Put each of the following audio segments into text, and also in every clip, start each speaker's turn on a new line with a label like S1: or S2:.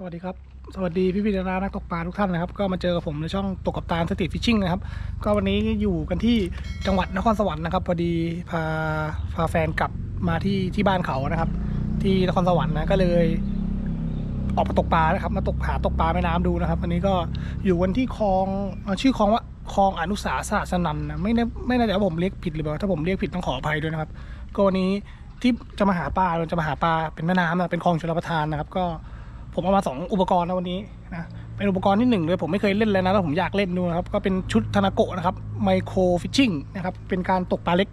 S1: สวัสดีครับ สวัสดีพี่พี่ดารานักตกปลาทุกท่านนะครับ ก็มาเจอกับผมในช่องตกกับตาลสตรีทฟิชชิ่งนะครับ ก็วันนี้อยู่กันที่จังหวัดนครสวรรค์นะครับ พอดีพาพาแฟนกลับมาที่ที่บ้านเขานะครับ ที่นครสวรรค์นะ ก็เลย ออกมาตกปลานะครับ มาตกหาตกปลาแม่น้ำดูนะครับวันนี้ก็อยู่กันที่คลองชื่อคลองว่าคลองอนุสาสะสนันนะไม่แน่ไม่แน่ใจว่าผมเรียกผิดหรือเปล่าถ้าผมเรียกผิดต้องขออภัยด้วยนะครับ ก็วันนี้ที่จะมาหาปลาเราจะมาหาปลาเป็นแม่น้ำนะเป็นคลองชลประทานนะครับ ก็ ผมเอามาสองอุปกรณ์นะวันนี้นะเป็นอุปกรณ์ที่หนึ่งเลยผมไม่เคยเล่นเลยนะแล้วผมอยากเล่นดูนะครับก็เป็นชุดธนาโกะนะครับไมโครฟิชชิ่งนะครับเป็นการตกปลาเล็ก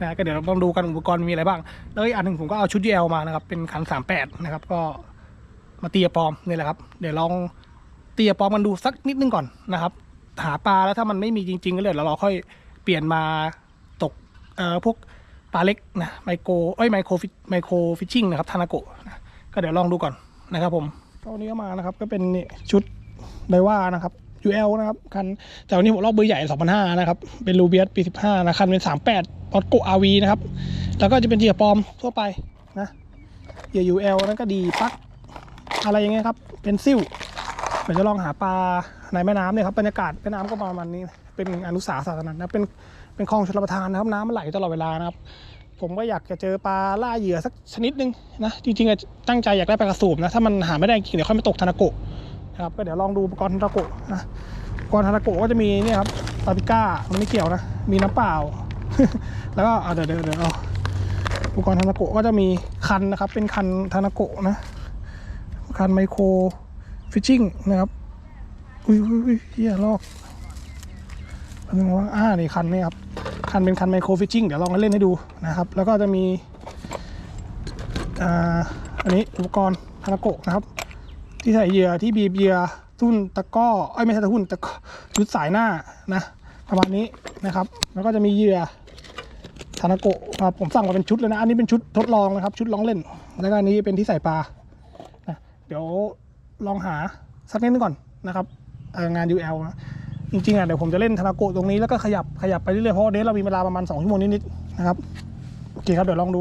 S1: นะก็เดี๋ยวเราลองดูกันอุปกรณ์มีอะไรบ้างแล้วอีกอันหนึ่งผมก็เอาชุด GL มานะครับเป็นคัน 38 นะครับก็มาเตียปลอมนี่แหละครับเดี๋ยวลองเตียปลอมมันดูสักนิดนึงก่อนนะครับหาปลาแล้วถ้ามันไม่มีจริงๆก็เลยเราเราค่อยเปลี่ยนมาตกเอ่อพวกปลาเล็กนะไมโครเอ้ยไมโครฟิไมโครฟิชชิ่งนะครับทานาโกะนะก็เดี๋ยวลองดูก่อน นะครับผมก็วันนี้ก็มานะครับก็เป็นนี่ชุดไดว่านะครับ UL นะครับคันแต่วันนี้ผมลอกเบอร์ใหญ่2005นะครับ เป็นรูเบียสปี 15 นะคันเป็น 38ออตโกอาวีนะครับ แล้วก็จะเป็นเหยื่อปลอมทั่วไปนะเหยื่อ UL นั่นก็ดีปักอะไรอย่างเงี้ยครับ เป็นซิ่วเดี๋ยวจะลองหาปลาในแม่น้ำเนี่ยครับบรรยากาศแม่น้ำก็ประมาณนี้ เป็นอนุสาสาสนันนะเป็นเป็นคลองชลประทานนะครับน้ำมันไหลตลอดเวลานะครับ ผมก็อยากจะเจอปลาล่าเหยื่อสักชนิดหนึงนะจริงๆตั้งใจอยากได้ปลากระสูบนะถ้ามันหาไม่ได้จริงเดี๋ยวค่อยมาตกทานาโกะนะครับก็เดี๋ยวลองดูอุปกรณ์ทานาโกะนะอุปกรณ์ทานาโกะก็จะมีนี่ครับปาปิก้ามันไม่เกี่ยวนะมีน้ำเปล่า แล้วก็เดี๋ยวเดี๋ยวเดี๋ยวอุปกรณ์ทานาโกะก็จะมีคันนะครับ เป็นคันทานาโกะนะคันไมโครฟิชชิ่งนะครับอุ้ยอุ้ยอยเฮียลอก นนึงว่าอ่านี่คันนี้ครับ คันเป็นคันไมโครฟิชชิ่งเดี๋ยวลองเล่นให้ดูนะครับ แล้วก็จะมีอ่าอันนี้อุปกรณ์ทานาโกะนะครับ ที่ใส่เหยื่อที่บีบเหยื่อทุ่นตะก้อเอ้ยไม่ใช่ตะทุ่นตะก้อชุดสายหน้านะประมาณนี้นะครับ แล้วก็จะมีเหยื่อทานาโกะครับผมสั่งมาเป็นชุดเลยนะอันนี้เป็นชุดทดลองนะครับ ชุดลองเล่น แล้วก็อันนี้เป็นที่ใส่ปลานะเดี๋ยวลองหาสักนิดนึงก่อนนะครับงาน UL นะ จริงๆอะเดี๋ยวผมจะเล่นธนาโกตรงนี้แล้วก็ขยับขยับไปเรื่อยๆเพราะเดยวเรามีเวลาประมาณ2ชั่วโมงนิดๆนะครับโอเคครับเดี๋ยวลองดู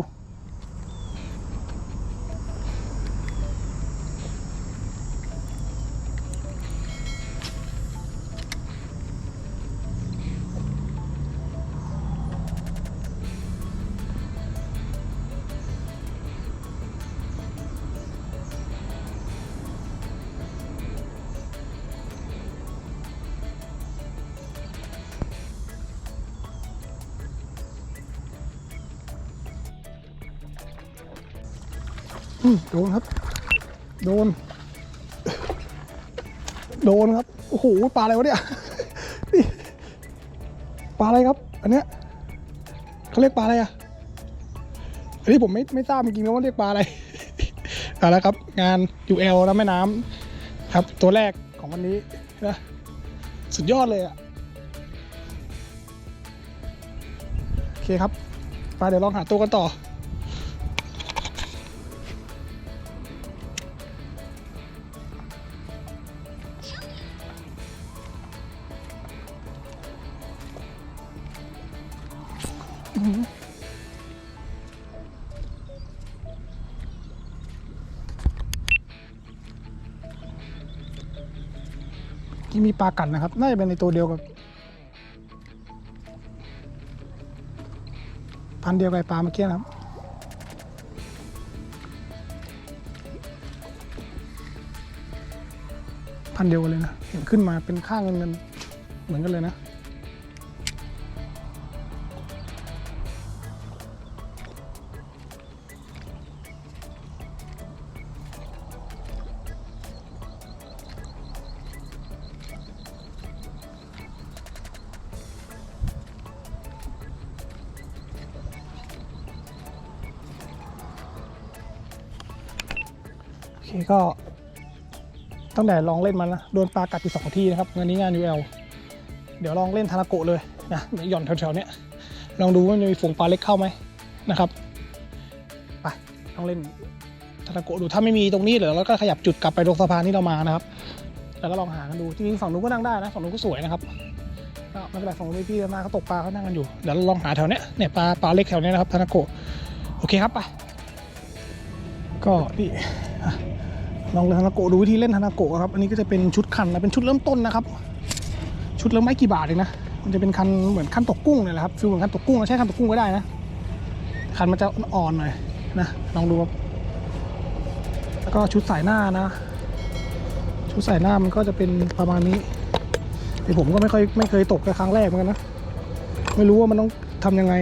S1: โดนครับ โดน โดนครับ โอ้โห ปลาอะไรวะเนี่ย ปลาอะไรครับ อันเนี้ยเขาเรียกปลาอะไรอะ อันนี้ผมไม่ไม่ทราบจริงๆนะว่าเรียกปลาอะไรเอาละครับ งาน UL นะแม่น้ำครับ ตัวแรกของวันนี้นะ สุดยอดเลยอะ โอเคครับไปเดี๋ยวลองหาตัวกันต่อ มีปลากัดนะครับ น่าจะเป็นในตัวเดียวกับพันเดียวกับปลาเมื่อกี้นะครับพันเดียวกันเลยนะ เห็นขึ้นมาเป็นข้างเงินเงินเหมือนกันเลยนะ ก็ตั้งแต่ลองเล่นมันนะโดนปลากัดอยู่สองที่นะครับงานนี้งาน UL เดี๋ยวลองเล่นทาราโกะเลยนะหย่อนแถวๆเนี้ยลองดูว่าจะมีฝูงปลาเล็กเข้าไหมนะครับไปลองเล่นทาราโกะดูถ้าไม่มีตรงนี้เดี๋ยวเราก็ขยับจุดกลับไปตรงสะพานที่เรามานะครับแล้วก็ลองหากันดูจริงๆฝั่งนู้นก็นั่งได้นะฝั่งนู้นก็สวยนะครับก็ไม่เป็นไรฝั่งนู้นพี่ๆนาเขาตกปลาเขานั่งกันอยู่เดี๋ยวเราลองหาแถวเนี้ยเนี่ยปลาปลาเล็กแถวเนี้ยนะครับทาราโกะโอเคครับไปก็นี่ ลองเล่นธนาโกะดูวิธีเล่นธนาโกะครับ อันนี้ก็จะเป็นชุดคันนะ เป็นชุดเริ่มต้นนะครับ ชุดเริ่มไม่กี่บาทเองนะ มันจะเป็นคันเหมือนคันตกกุ้งเนี่ยแหละครับฟิลเหมือนคันตกกุ้งนะใช้คันตกกุ้งก็ได้นะ คันมันจะอ่อนๆหน่อยนะ ลองดูครับ แล้วก็ชุดสายหน้านะ ชุดสายหน้ามันก็จะเป็นประมาณนี้แต่ผมก็ไม่ค่อยไม่เคยตกในครั้งแรกเหมือนกันนะ ไม่รู้ว่ามันต้องทำยังไง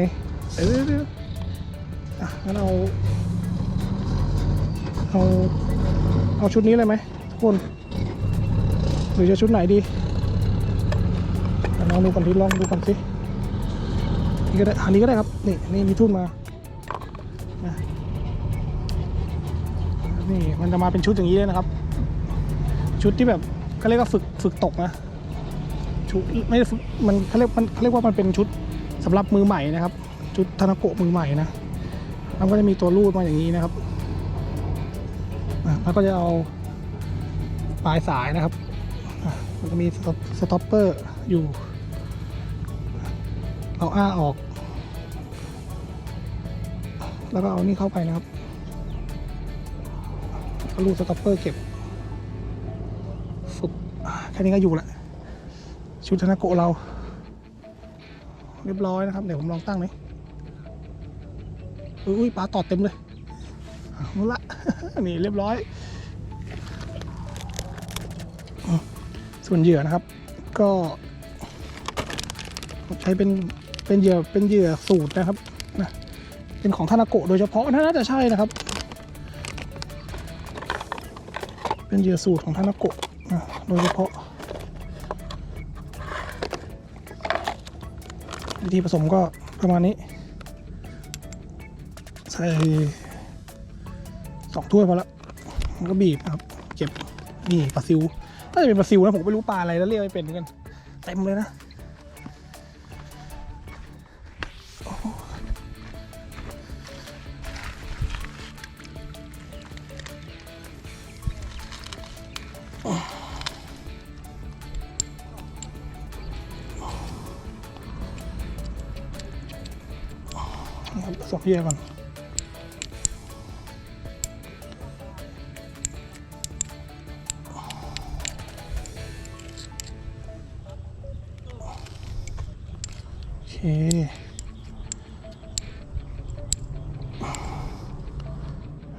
S1: เอออะงั้นเอาเอา เอาชุดนี้เลยไหมทุกคน หรือจะชุดไหนดีลองดูก่อนทีลองดูก่อนสินี่ก็ได้อันนี้ก็ได้ครับ นี่นี่มีทุ่นมานะนี่มันจะมาเป็นชุดอย่างนี้เลยนะครับ ชุดที่แบบเขาเรียกว่าฝึกฝึกตกนะชุดไม่ได้ฝึกมันเขาเรียกมันเขาเรียกว่ามันเป็นชุดสำหรับมือใหม่นะครับ ชุดธนโกะมือใหม่นะมันก็จะมีตัวรูดมาอย่างนี้นะครับ แล้วก็จะเอาปลายสายนะครับมันก็มีสต็อปสต็ปเปอร์อยู่ เอาอ้าออก แล้วก็เอานี่เข้าไปนะครับก็รูดสต็อปเปอร์เก็บฝึกแค่นี้ก็อยู่ละชุดธนโกะเรา เรียบร้อยนะครับ เดี๋ยวผมลองตั้งหน่อยอุ้ยปลาตอดเต็มเลย เอาละนี่เรียบร้อย ส่วนเหยื่อนะครับ ก็ใช้เป็นเป็นเหยื่อเป็นเหยื่อสูตรนะครับนะเป็นของธนาโกะโดยเฉพาะน่าจะใช่นะครับ เป็นเหยื่อสูตรของธนาโกะนะโดยเฉพาะวิธีผสมก็ประมาณนี้ ใส่ สองถ้วยพอละมันก็บีบครับ เก็บนี่ปลาซิวน่าจะเป็นปลาซิวนะผมไม่รู้ปลาอะไรแล้วเรียกไม่เป็นเหมือนกันเต็มเลยนะโอ้โหนะครับผสมเหยื่อก่อน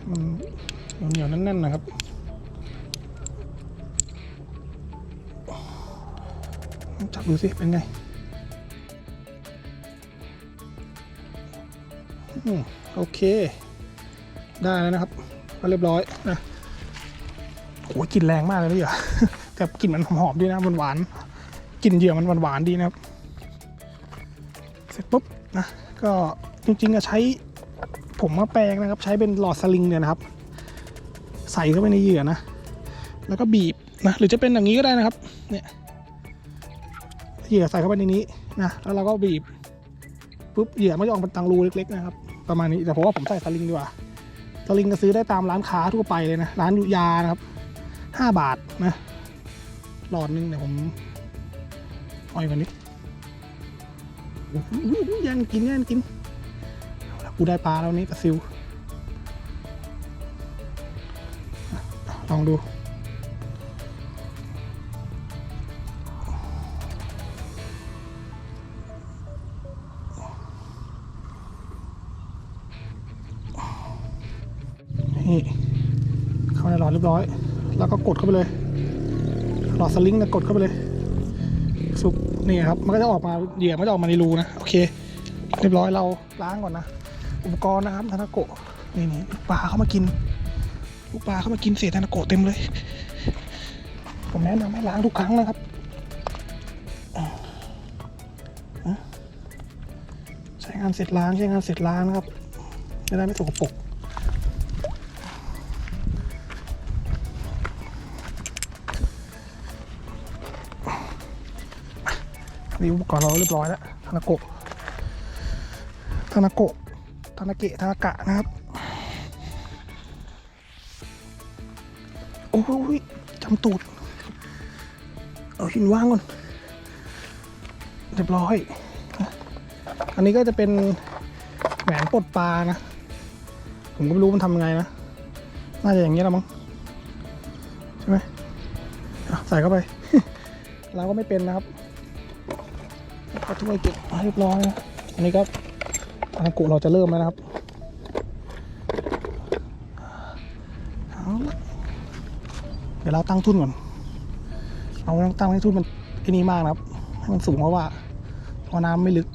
S1: เหนียวๆแน่นๆนะครับจับดูสิเป็นไงโอเค ได้แล้วนะครับ ก็เรียบร้อยนะโอ้ยกลิ่นแรงมากเลยนี่เหรอแต่กลิ่นมันหอมๆดีนะมันหวานๆกลิ่นเหยื่อมันหวานๆดีนะครับ เสร็จปุ๊บนะก็จริงๆอะใช้ ผมมาแปลงนะครับ ใช้เป็นหลอดสลิงเนี่ยนะครับ ใส่เข้าไปในเหยื่อนะ แล้วก็บีบนะหรือจะเป็นอย่างนี้ก็ได้นะครับ เนี่ยเหยื่อใส่เข้าไปในนี้นะแล้วเราก็บีบปุ๊บเหยื่อมันจะออกเป็นตังรูเล็กๆนะครับ ประมาณนี้แต่ผมว่าผมใส่สลิงดีกว่าสลิงก็ซื้อได้ตามร้านค้าทั่วไปเลยนะร้านยานะครับห้าบาทนะหลอดหนึงเดี๋ยวผมอาอีกวันนี้แย่งกินแย่งกิน กูได้ปลาแล้วนี้ปลาซิว ลองดู นี่ เข้าในหลอดเรียบร้อย แล้วก็กดเข้าไปเลย หลอดสลิงนี่ยกดเข้าไปเลยซุปนี่ครับ มันก็จะออกมาเหยื่อมันจะออกมาในรูนะ โอเค เรียบร้อยเราล้างก่อนนะ อุปกรณ์นะครับธนาโกะนี่นี่ปลาเข้ามากินลูกปลาเข้ามากินเศษธนาโกะเต็มเลย ผมแนะนำให้ล้างทุกครั้งนะครับใช้งานเสร็จล้างใช้งานเสร็จล้างนะครับจะได้ไม่สกปรกนี่อุปกรณ์เราเรียบร้อยแล้วธนาโกะธนาโกะ ธนาเกะธนากะนะครับ โอ้ยจำตูด เอาหินว่างก่อน เรียบร้อย อันนี้ก็จะเป็นแหวนปลดปลานะ ผมก็ไม่รู้มันทำยังไงนะ น่าจะอย่างนี้แหละมั้ง ใช่ไหมใส่เข้าไป เราก็ไม่เป็นนะครับก็ถ้วยเก็บเรียบร้อยนะอันนี้ก็ อากุเราจะเริ่มแล้วนะครับเดี๋ยวเราตั้งทุนก่อน เราต้องตั้งให้ทุนมันไอ้นี่มากนะครับ ให้มันสูงเพราะว่าเพราะน้ำไม่ลึก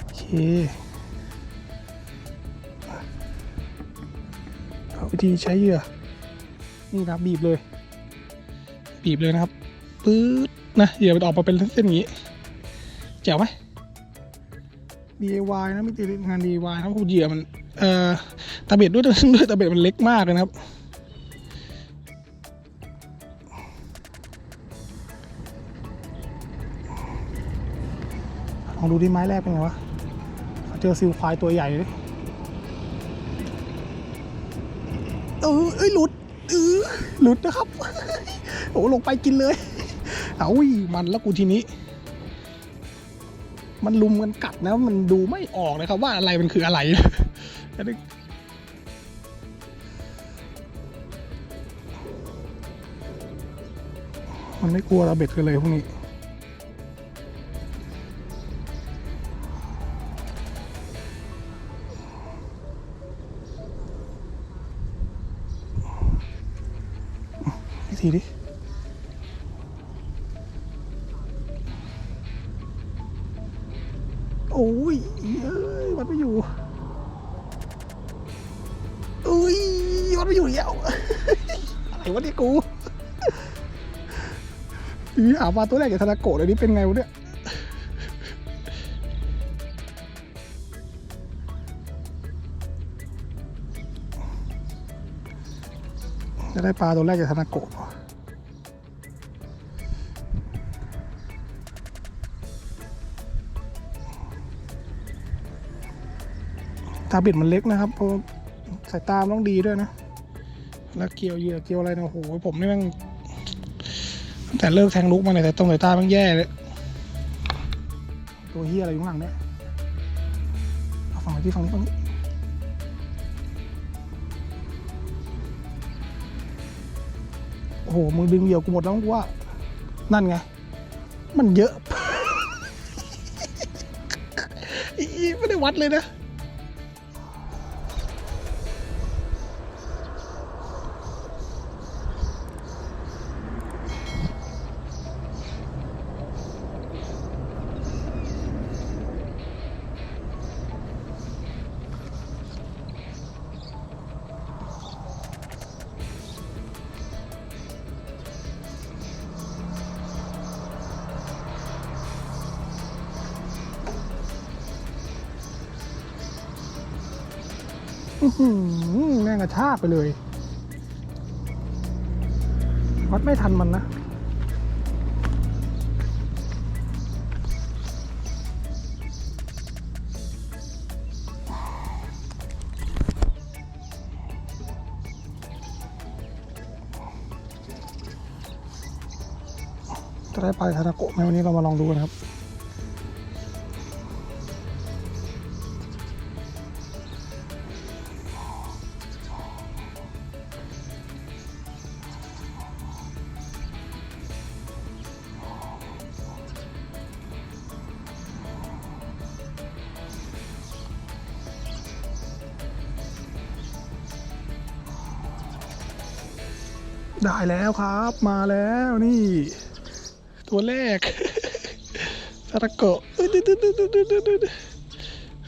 S1: โอเคเอาวิธีใช้เหยื่อ นี่นะครับบีบเลย บีบเลยนะครับปื๊ดนะเหยื่อมันออกมาเป็นเส้นอย่างนี้แจ๋วไหม DIY นะม่ติดงาน DIY นะคุณเหยื่อมันเอ่อตะเบ็ดด้วยด้วยตะเบ็ดมันเล็กมากเลยนะครับลองดูที่ไม้แรกเป็นไงวะ เจอซิลควายตัวใหญ่เลยเออเอ้ยหลุดเออหลุดนะครับ โอ้ลงไปกินเลย เอาอุ้ยมันแล้วกูทีนี้ มันลุมกันกัดนะ มันดูไม่ออกนะครับ ว่าอะไรมันคืออะไรอันนี้มันไม่กลัวเราเบ็ดกันเลยพวกนี้ ทีดิ หามาตัวแรกจากธนาโกะเลยนี่เป็นไงวะเนี่ยจะได้ปลาตัวแรกจากธนาโกะตาบิดมันเล็กนะครับเพราะสายตามต้องดีด้วยนะ แล้วเกี่ยวเหยื่อเกี่ยวอะไรนะโอ้โหผมนี่แมันตั้ง แต่เลิกแทงลุกมาเนี่ยแต่ตรงสายตามันแย่เลยตัวเฮียอะไรอยู่ข้างหลังเนี่ยเอาฝั่งไหนที่ฝั่งนี้ฝั่งนี้โอ้โหมึงดึงเหยี่ยวกูหมดแล้วกูว่า นั่นไง มันเยอะอีไม่ได้วัดเลยนะ แม่งกระชากไปเลย วัดไม่ทันมันนะ จะได้ไปทานาโกะไหมวันนี้เรามาลองดูกันครับ ได้แล้วครับ มาแล้วนี่ ตัวแรกซาตะโกะ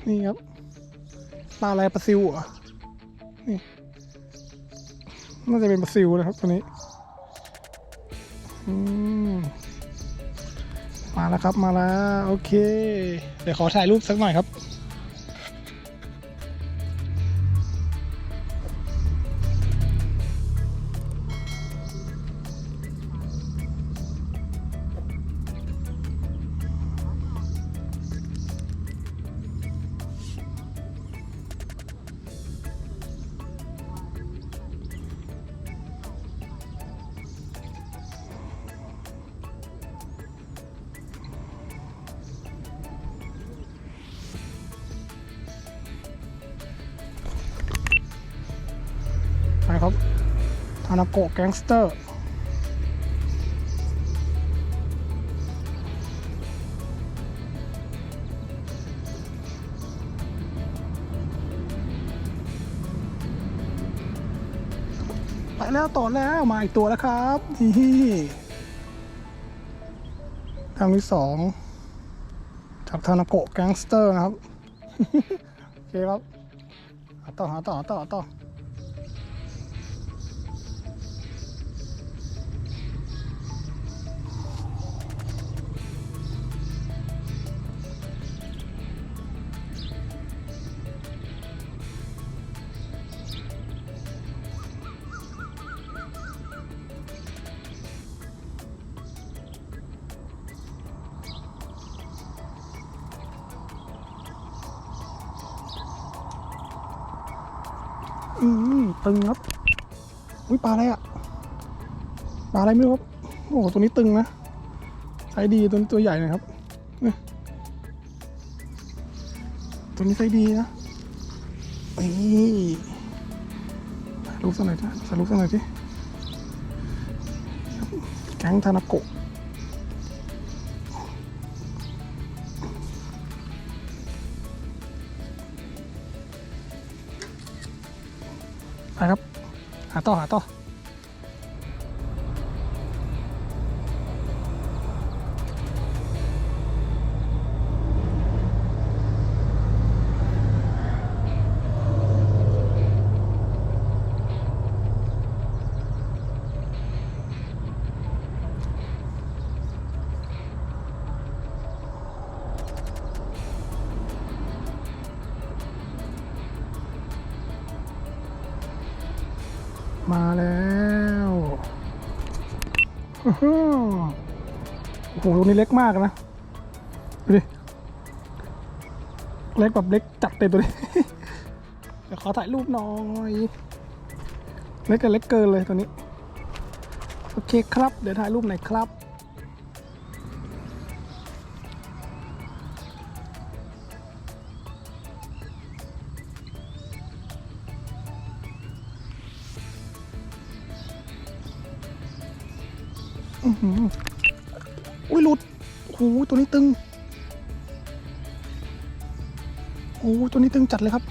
S1: นี่ครับปลาอะไรปลาซิวเหรอนี่น่าจะเป็นปลาซิวนะครับตัวนี้มาแล้วครับมาแล้ว โอเค เดี๋ยวขอถ่ายรูปสักหน่อยครับ ฮานาโกะแก๊งสเตอร์ไปแล้วต่อแล้วมาอีกตัวแล้วครับ นี่ทางที่สองจากทานาโกะแก๊งสเตอร์นะครับ โอเคครับต่อหาต่อหาต่อหาต่อ อืมตึงครับ อุ้ยปลาอะไรอะปลาอะไรไม่รู้ครับ โอ้โหตัวนี้ตึงนะ ไซส์ดีตัวนี้ตัวใหญ่หนะครับเนี่ยตัวนี้ไซส์ดีนะนี่ถ่ายรูปสักหน่อยจ้ะถ่ายรูปสักหน่อยสิแก๊งทานาโกะ หาต่อ มาแล้วโอ้โหตัวนี้เล็กมากนะ ดูดิ เล็กแบบเล็กจัดเต็มตัวนี้ เดี๋ยวขอถ่ายรูปหน่อย เล็กกับเล็กเกินเลยตัวนี้ โอเคครับ เดี๋ยวถ่ายรูปหน่อยครับ อุ้ยหลุดโอ้โหตัวนี้ตึงโอ้โหตัวนี้ตึงจัดเลยครับ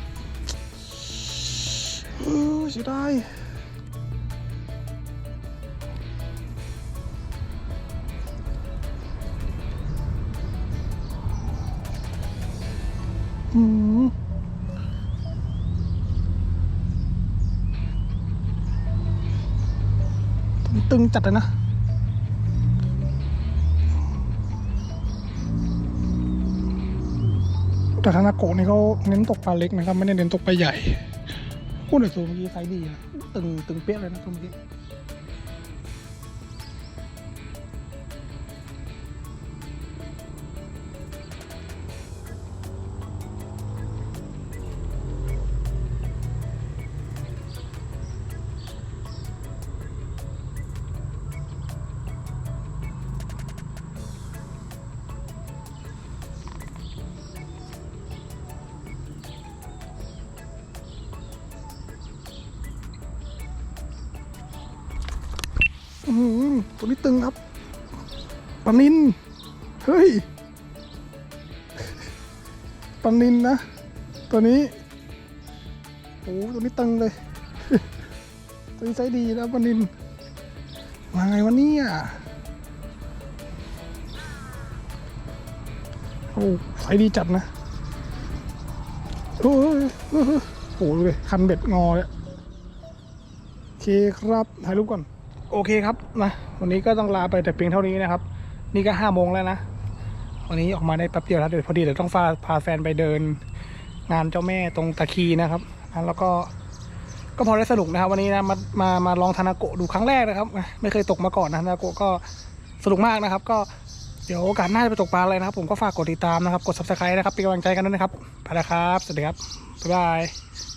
S1: เออเสียดายอืมตึงจัดเลยนะ แต่ธนาโกะนี่เขาเน้นตกปลาเล็กนะครับ ไม่ได้เน้นตกปลาใหญ่พูดในตัวเมื่อกี้ไซส์ดีนะตึงตึงเปี้ยเลยนะตัวเมื่อกี้ ตัวนี้ตึงครับปลานินเฮ้ยปลานินนะ ตัวนี้โอ้ตัวนี้ตึงเลย ตัวนี้ไซส์ดีนะปลานินมาไงวะเนี่ยโอ้ไซดีจัดนะโอ้ยโอ้โหโอ้โหดูเลยคันเบ็ดงอเลยโอเคครับถ่ายรูปก่อน โอเคครับนะวันนี้ก็ต้องลาไปแต่เพียงเท่านี้นะครับ นี่ก็ห้าโมงแล้วนะ วันนี้ออกมาได้แป๊บเดียวแล้วเดี๋ยวพอดีเดี๋ยวต้องพาพาแฟนไปเดิน งานเจ้าแม่ตรงตะคีนะครับนะแล้วก็ก็พอได้สนุกนะครับวันนี้นะมามามาลองทานาโกะดูครั้งแรกนะครับ ไม่เคยตกมาก่อนนะทานาโกะก็สนุกมากนะครับ ก็เดี๋ยวโอกาสหน้าจะไปตกปลาอะไรนะครับ ผมก็ฝากกดติดตามนะครับ กด subscribe นะครับเป็นกำลังใจกันด้วยนะครับไปแล้วครับ สวัสดีครับบ๊ายบาย